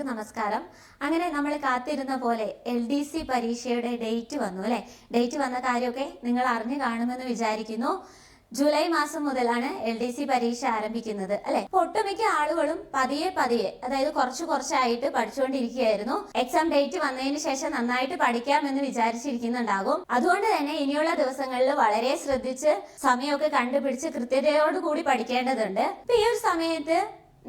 എല്ലാവർക്കും നമസ്കാരം. അങ്ങനെ നമ്മൾ കാത്തിരുന്ന പോലെ എൽ ഡി സി പരീക്ഷയുടെ ഡേറ്റ് വന്നു അല്ലെ? ഡേറ്റ് വന്ന കാര്യമൊക്കെ നിങ്ങൾ അറിഞ്ഞു കാണുമെന്ന് വിചാരിക്കുന്നു. ജൂലൈ മാസം മുതലാണ് എൽ ഡി സി പരീക്ഷ ആരംഭിക്കുന്നത് അല്ലെ? ഒട്ടുമിക്ക ആളുകളും പതിയെ പതിയെ അതായത് കുറച്ച് കുറച്ചായിട്ട് പഠിച്ചുകൊണ്ടിരിക്കുകയായിരുന്നു. എക്സാം ഡേറ്റ് വന്നതിന് ശേഷം നന്നായിട്ട് പഠിക്കാം എന്ന് വിചാരിച്ചിരിക്കുന്നുണ്ടാകും. അതുകൊണ്ട് തന്നെ ഇനിയുള്ള ദിവസങ്ങളിൽ വളരെ ശ്രദ്ധിച്ച് സമയമൊക്കെ കണ്ടുപിടിച്ച് കൃത്യതയോടുകൂടി പഠിക്കേണ്ടതുണ്ട്. ഇപ്പൊ ഈ ഒരു സമയത്ത്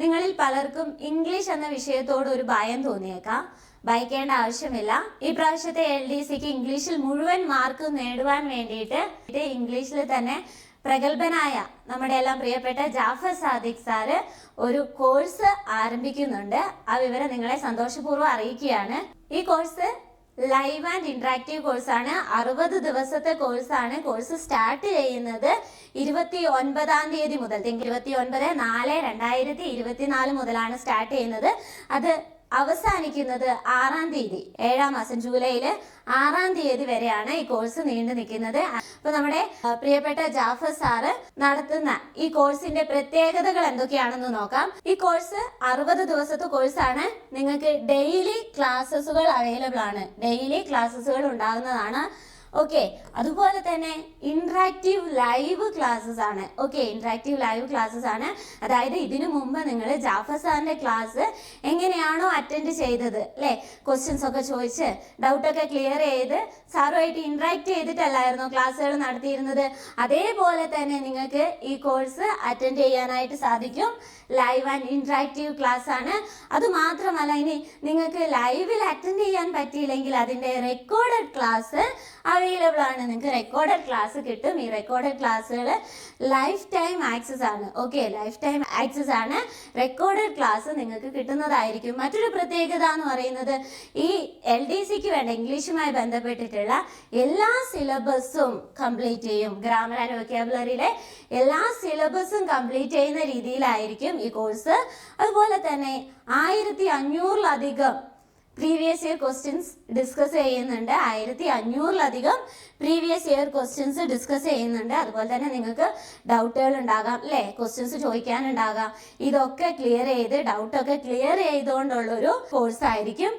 നിങ്ങളിൽ പലർക്കും ഇംഗ്ലീഷ് എന്ന വിഷയത്തോട് ഒരു ഭയം തോന്നിയേക്കാം. ഭയക്കേണ്ട ആവശ്യമില്ല. ഈ പ്രാവശ്യത്തെ എൽ ഡി സിക്ക് ഇംഗ്ലീഷിൽ മുഴുവൻ മാർക്ക് നേടുവാൻ വേണ്ടിയിട്ട് ഇംഗ്ലീഷിൽ തന്നെ പ്രഗത്ഭനായ നമ്മുടെ എല്ലാം പ്രിയപ്പെട്ട ജാഫർ സാദിഖ് സാറ് ഒരു കോഴ്സ് ആരംഭിക്കുന്നുണ്ട്. ആ വിവരം നിങ്ങളെ സന്തോഷപൂർവം അറിയിക്കുകയാണ്. ഈ കോഴ്സ് ലൈവ് ആൻഡ് ഇന്ററാക്റ്റീവ് കോഴ്സാണ് അറുപത് ദിവസത്തെ കോഴ്സാണ് കോഴ്സ് സ്റ്റാർട്ട് ചെയ്യുന്നത് ഇരുപത്തി ഒൻപതാം തീയതി മുതൽ. ഇരുപത്തി ഒൻപത് നാല് രണ്ടായിരത്തി ഇരുപത്തിനാല് മുതലാണ് സ്റ്റാർട്ട് ചെയ്യുന്നത്. അത് അവസാനിക്കുന്നത് ആറാം തീയതി ഏഴാം മാസം ജൂലൈയിൽ ആറാം തീയതി വരെയാണ് ഈ കോഴ്സ് നീണ്ടു നിൽക്കുന്നത്. അപ്പൊ നമ്മുടെ പ്രിയപ്പെട്ട ജാഫർ സാറ് നടത്തുന്ന ഈ കോഴ്സിന്റെ പ്രത്യേകതകൾ എന്തൊക്കെയാണെന്ന് നോക്കാം. ഈ കോഴ്സ് അറുപത് ദിവസത്തെ കോഴ്സാണ്. നിങ്ങൾക്ക് ഡെയിലി ക്ലാസ്സസുകൾ അവൈലബിൾ ആണ്. ഡെയിലി ക്ലാസ്സസുകൾ ഉണ്ടാകുന്നതാണ് ഓക്കെ അതുപോലെ തന്നെ ഇൻട്രാക്റ്റീവ് ലൈവ് ക്ലാസ്സസ് ആണ്. ഓക്കെ ഇൻട്രാക്റ്റീവ് ലൈവ് ക്ലാസ്സസ് ആണ്. അതായത് ഇതിനു മുമ്പ് നിങ്ങൾ ജാഫർ സാറിന്റെ ക്ലാസ് എങ്ങനെയാണോ അറ്റൻഡ് ചെയ്തത് അല്ലേ? ക്വസ്റ്റ്യൻസ് ഒക്കെ ചോദിച്ച് ഡൗട്ടൊക്കെ ക്ലിയർ ചെയ്ത് സാറുമായിട്ട് ഇൻട്രാക്ട് ചെയ്തിട്ടല്ലായിരുന്നോ ക്ലാസ്സുകൾ നടത്തിയിരുന്നത്? അതേപോലെ തന്നെ നിങ്ങൾക്ക് ഈ കോഴ്സ് അറ്റൻഡ് ചെയ്യാനായിട്ട് സാധിക്കും. ലൈവ് ആൻഡ് ഇൻട്രാക്റ്റീവ് ക്ലാസ് ആണ്. അതുമാത്രമല്ല ഇനി നിങ്ങൾക്ക് ലൈവിൽ അറ്റൻഡ് ചെയ്യാൻ പറ്റിയില്ലെങ്കിൽ അതിന്റെ റെക്കോർഡഡ് ക്ലാസ് അവൈലബിൾ ആണ്. നിങ്ങൾക്ക് റെക്കോർഡഡ് ക്ലാസ് കിട്ടും. ഈ റെക്കോർഡഡ് ക്ലാസ്സുകൾ ലൈഫ് ടൈം ആക്സസ് ആണ്. ഓക്കെ ലൈഫ് ടൈം ആക്സസ് ആണ്. റെക്കോർഡഡ് ക്ലാസ് നിങ്ങൾക്ക് കിട്ടുന്നതായിരിക്കും. മറ്റൊരു പ്രത്യേകത എന്ന് പറയുന്നത് ഈ എൽ ഡി സിക്ക് വേണ്ട ഇംഗ്ലീഷുമായി ബന്ധപ്പെട്ടിട്ടുള്ള എല്ലാ സിലബസും കംപ്ലീറ്റ് ചെയ്യും. ഗ്രാമർ ആൻഡ് വൊക്കാബുലറിയിലെ എല്ലാ സിലബസും കംപ്ലീറ്റ് ചെയ്യുന്ന രീതിയിലായിരിക്കും ഈ കോഴ്സ് അതുപോലെ തന്നെ ആയിരത്തി അഞ്ഞൂറിലധികം പ്രീവിയസ് ഇയർ ക്വസ്റ്റ്യൻസ് ഡിസ്കസ് ചെയ്യുന്നുണ്ട്. ആയിരത്തി അഞ്ഞൂറിലധികം പ്രീവിയസ് ഇയർ ക്വസ്റ്റ്യൻസ് ഡിസ്കസ് ചെയ്യുന്നുണ്ട്. അതുപോലെ തന്നെ നിങ്ങൾക്ക് ഡൗട്ടുകൾ ഉണ്ടാകാം അല്ലേ? ക്വസ്റ്റ്യൻസ് ചോദിക്കാനുണ്ടാകാം ഇതൊക്കെ ക്ലിയർ ചെയ്ത് ഡൗട്ടൊക്കെ ക്ലിയർ ചെയ്തുകൊണ്ടുള്ളൊരു കോഴ്സ് ആയിരിക്കും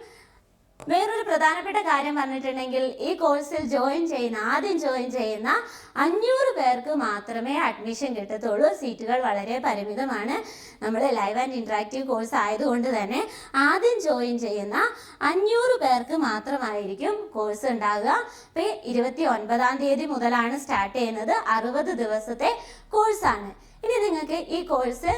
വേറൊരു പ്രധാനപ്പെട്ട കാര്യം പറഞ്ഞിട്ടുണ്ടെങ്കിൽ ഈ കോഴ്സിൽ ജോയിൻ ചെയ്യുന്ന ആദ്യം ജോയിൻ ചെയ്യുന്ന അഞ്ഞൂറ് പേർക്ക് മാത്രമേ അഡ്മിഷൻ കിട്ടത്തുള്ളൂ. സീറ്റുകൾ വളരെ പരിമിതമാണ്. നമ്മൾ ലൈവ് ആൻഡ് ഇൻട്രാക്റ്റീവ് കോഴ്സ് ആയതുകൊണ്ട് തന്നെ ആദ്യം ജോയിൻ ചെയ്യുന്ന അഞ്ഞൂറ് പേർക്ക് മാത്രമായിരിക്കും കോഴ്സ് ഉണ്ടാകുക ഇപ്പൊ ഇരുപത്തി ഒൻപതാം തീയതി മുതലാണ് സ്റ്റാർട്ട് ചെയ്യുന്നത്. അറുപത് ദിവസത്തെ കോഴ്സാണ്. ഇനി നിങ്ങൾക്ക് ഈ കോഴ്സ്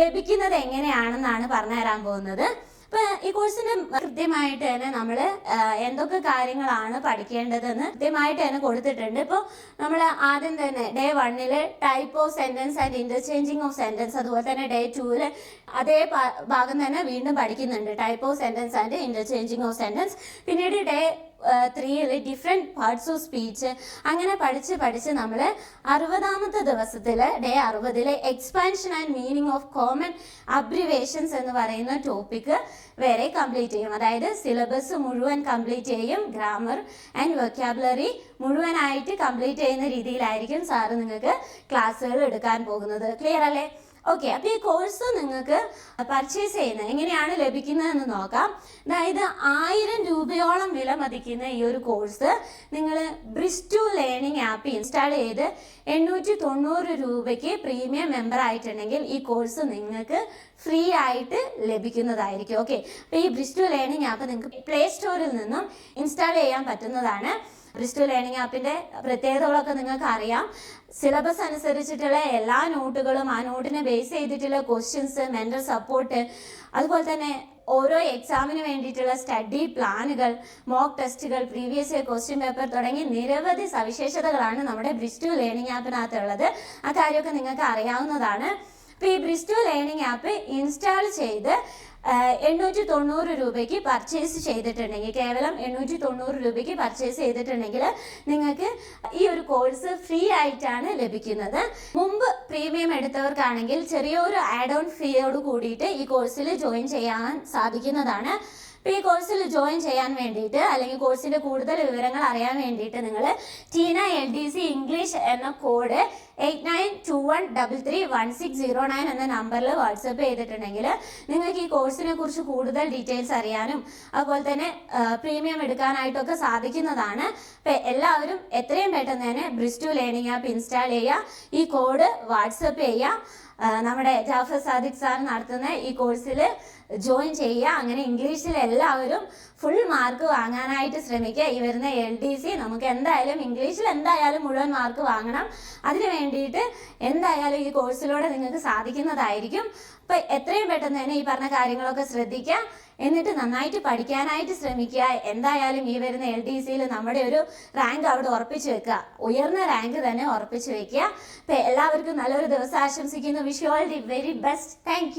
ലഭിക്കുന്നത് എങ്ങനെയാണെന്നാണ് പറഞ്ഞുതരാൻ പോകുന്നത്. ഇപ്പൊ ഈ കോഴ്സിന് കൃത്യമായിട്ട് തന്നെ നമ്മൾ എന്തൊക്കെ കാര്യങ്ങളാണ് പഠിക്കേണ്ടതെന്ന് കൃത്യമായിട്ട് തന്നെ കൊടുത്തിട്ടുണ്ട്. ഇപ്പോൾ നമ്മൾ ആദ്യം തന്നെ ഡേ വണ്ണിൽ type of sentence and interchanging of sentence അതുപോലെ തന്നെ ഡേ ടൂൽ അതേ ഭാഗം തന്നെ വീണ്ടും പഠിക്കുന്നുണ്ട്. Type of sentence and interchanging of sentence പിന്നീട് ഡേ ത്രീയിൽ ഡിഫറെന്റ് പാർട്സ് ഓഫ് സ്പീച്ച് അങ്ങനെ പഠിച്ച് പഠിച്ച് നമ്മൾ അറുപതാമത്തെ ദിവസത്തിൽ day അറുപതിലെ expansion and meaning of common abbreviations എന്ന് പറയുന്ന ടോപ്പിക്ക് വരെ കംപ്ലീറ്റ് ചെയ്യും. അതായത് സിലബസ് മുഴുവൻ കംപ്ലീറ്റ് ചെയ്യും ഗ്രാമർ ആൻഡ് വെക്കാബുലറി മുഴുവനായിട്ട് കംപ്ലീറ്റ് ചെയ്യുന്ന രീതിയിലായിരിക്കും സാറ് നിങ്ങൾക്ക് ക്ലാസ്സുകൾ എടുക്കാൻ പോകുന്നത്. ക്ലിയർ അല്ലേ? ഓക്കെ അപ്പൊ ഈ കോഴ്സ് നിങ്ങൾക്ക് പർച്ചേസ് ചെയ്യുന്നത് എങ്ങനെയാണ് ലഭിക്കുന്നതെന്ന് നോക്കാം. അതായത് ആയിരം രൂപയോളം വില മതിക്കുന്ന ഈ ഒരു കോഴ്സ് നിങ്ങൾ ബ്രിസ്റ്റു ലേണിംഗ് ആപ്പ് ഇൻസ്റ്റാൾ ചെയ്ത് എണ്ണൂറ്റി തൊണ്ണൂറ് രൂപയ്ക്ക് പ്രീമിയം മെമ്പർ ആയിട്ടുണ്ടെങ്കിൽ ഈ കോഴ്സ് നിങ്ങൾക്ക് ഫ്രീ ആയിട്ട് ലഭിക്കുന്നതായിരിക്കും. ഓക്കെ അപ്പൊ ഈ ബ്രിസ്റ്റു ലേണിംഗ് ആപ്പ് നിങ്ങൾക്ക് പ്ലേ സ്റ്റോറിൽ നിന്നും ഇൻസ്റ്റാൾ ചെയ്യാൻ പറ്റുന്നതാണ്. ബ്രിസ്റ്റു ലേണിംഗ് ആപ്പിന്റെ പ്രത്യേകതകളൊക്കെ നിങ്ങൾക്ക് അറിയാം സിലബസ് അനുസരിച്ചിട്ടുള്ള എല്ലാ നോട്ടുകളും ആ നോട്ടിനെ ബേസ് ചെയ്തിട്ടുള്ള ക്വസ്റ്റ്യൻസ് മെന്റൽ സപ്പോർട്ട് അതുപോലെ തന്നെ ഓരോ എക്സാമിന് വേണ്ടിയിട്ടുള്ള സ്റ്റഡി പ്ലാനുകൾ മോക്ക് ടെസ്റ്റുകൾ പ്രീവിയസ് ഇയർ ക്വസ്റ്റ്യൻ പേപ്പർ തുടങ്ങി നിരവധി സവിശേഷതകളാണ് നമ്മുടെ ബ്രിസ്റ്റു ലേണിംഗ് ആപ്പിനകത്തുള്ളത്. ആ കാര്യമൊക്കെ നിങ്ങൾക്ക് അറിയാവുന്നതാണ്. അപ്പോൾ ഈ ബ്രിസ്റ്റു ലേണിംഗ് ആപ്പ് ഇൻസ്റ്റാൾ ചെയ്ത് എണ്ണൂറ്റി തൊണ്ണൂറ് രൂപയ്ക്ക് പർച്ചേസ് ചെയ്തിട്ടുണ്ടെങ്കിൽ കേവലം എണ്ണൂറ്റി തൊണ്ണൂറ് രൂപയ്ക്ക് പർച്ചേസ് ചെയ്തിട്ടുണ്ടെങ്കിൽ നിങ്ങൾക്ക് ഈ ഒരു കോഴ്സ് ഫ്രീ ആയിട്ടാണ് ലഭിക്കുന്നത്. മുമ്പ് പ്രീമിയം എടുത്തവർക്കാണെങ്കിൽ ചെറിയൊരു ആഡ് ഓൺ ഫീയോട് കൂടിയിട്ട് ഈ കോഴ്സിൽ ജോയിൻ ചെയ്യാൻ സാധിക്കുന്നതാണ്. അപ്പോൾ ഈ കോഴ്സിൽ ജോയിൻ ചെയ്യാൻ വേണ്ടിയിട്ട് അല്ലെങ്കിൽ കോഴ്സിന്റെ കൂടുതൽ വിവരങ്ങൾ അറിയാൻ വേണ്ടിയിട്ട് നിങ്ങൾ ടീന എൽ ഡി സി ഇംഗ്ലീഷ് എന്ന code eight nine two one double three one six zero nine എന്ന നമ്പറിൽ വാട്സപ്പ് ചെയ്തിട്ടുണ്ടെങ്കിൽ നിങ്ങൾക്ക് ഈ കോഴ്സിനെ കുറിച്ച് കൂടുതൽ ഡീറ്റെയിൽസ് അറിയാനും അതുപോലെ തന്നെ പ്രീമിയം എടുക്കാനായിട്ടൊക്കെ സാധിക്കുന്നതാണ്. അപ്പം എല്ലാവരും എത്രയും പെട്ടെന്ന് തന്നെ ബ്രിസ്റ്റു ലേണിംഗ് ആപ്പ് ഇൻസ്റ്റാൾ ചെയ്യുക. ഈ കോഡ് വാട്സപ്പ് ചെയ്യുക. നമ്മുടെ ജാഫർ സാദിഖ് സാർ നടത്തുന്ന ഈ കോഴ്സിൽ ജോയിൻ ചെയ്യുക. അങ്ങനെ ഇംഗ്ലീഷിൽ എല്ലാവരും ഫുൾ മാർക്ക് വാങ്ങാനായിട്ട് ശ്രമിക്കുക. ഈ വരുന്ന എൽ ഡി സി നമുക്ക് എന്തായാലും ഇംഗ്ലീഷിൽ എന്തായാലും മുഴുവൻ മാർക്ക് വാങ്ങണം. അതിന് വേണ്ടിയിട്ട് എന്തായാലും ഈ കോഴ്സിലൂടെ നിങ്ങൾക്ക് സാധിക്കുന്നതായിരിക്കും. അപ്പം എത്രയും പെട്ടെന്ന് തന്നെ ഈ പറഞ്ഞ കാര്യങ്ങളൊക്കെ ശ്രദ്ധിക്കുക. എന്നിട്ട് നന്നായിട്ട് പഠിക്കാനായിട്ട് ശ്രമിക്കുക. എന്തായാലും ഈ വരുന്ന എൽ ഡി സിയിൽ നമ്മുടെ ഒരു റാങ്ക് അവിടെ ഉറപ്പിച്ചു വെക്കുക. ഉയർന്ന റാങ്ക് തന്നെ ഉറപ്പിച്ചു വെക്കുക. എല്ലാവർക്കും നല്ലൊരു ദിവസം ആശംസിക്കുന്നു. Wish you all the very best thank